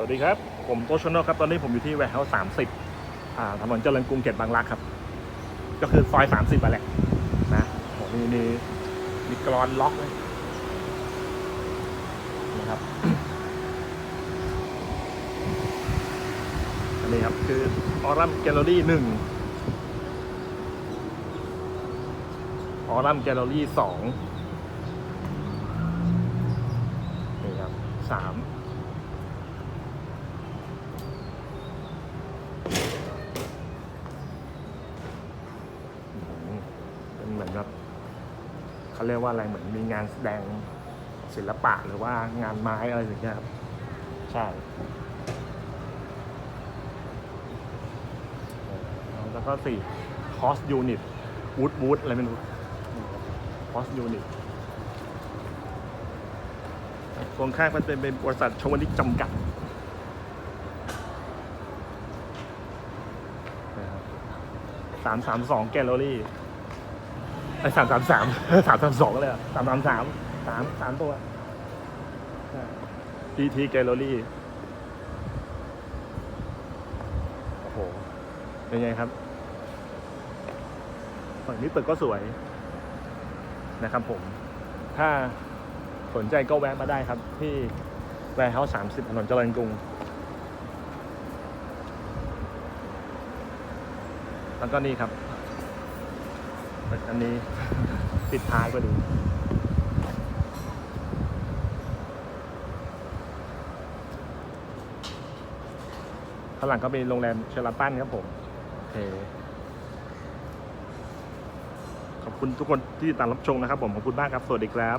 สวัสดีครับ ผมโตชโนครับ ตอนนี้ผมอยู่ที่แวร์เฮาส์สามสิบถนนเจริญกรุงเขตบางรักครับ ก็คือซอยสามสิบอะแหละนะโอ้มีมีมีกรอนล็อกเลยนะครับอันนี้ครับ คือออรัมแกลเลอรี่หนึ่งออรัมแกลเลอรี่สองนี่ครับสาม อืม เป็นเหมือนแบบเขาเรียกว่าอะไรเหมือนมีงานแสดงศิลปะหรือว่างานไม้อะไรอย่างเงี้ยครับ ใช่แล้วก็สี่คอสยูนิตวูดวูดอะไรไม่รู้คอสยูนิตตรงข้างมันเป็นเป็นบริษัทชวลิกจำกัดสามสามสองแกลเลอรี่ ไอ้สามสามสามสามสามสองเลยสามสามสามสามสามตัว PT Gallery โอ้โหเป็นไงครับฝั่งนี้ตึกก็สวยนะครับผม ถ้าสนใจก็แวะมาได้ครับที่แวร์เฮาส์สามสิบถนนเจริญกรุง แล้วก็นี่ครับ อันนี้ปิดท้ายไปดูข้างหลังก็มีโรงแรมเชลาตันครับผม โอเค ขอบคุณทุกคนที่ติดตามรับชมนะครับผม ขอบคุณมากครับ สวัสดีครับ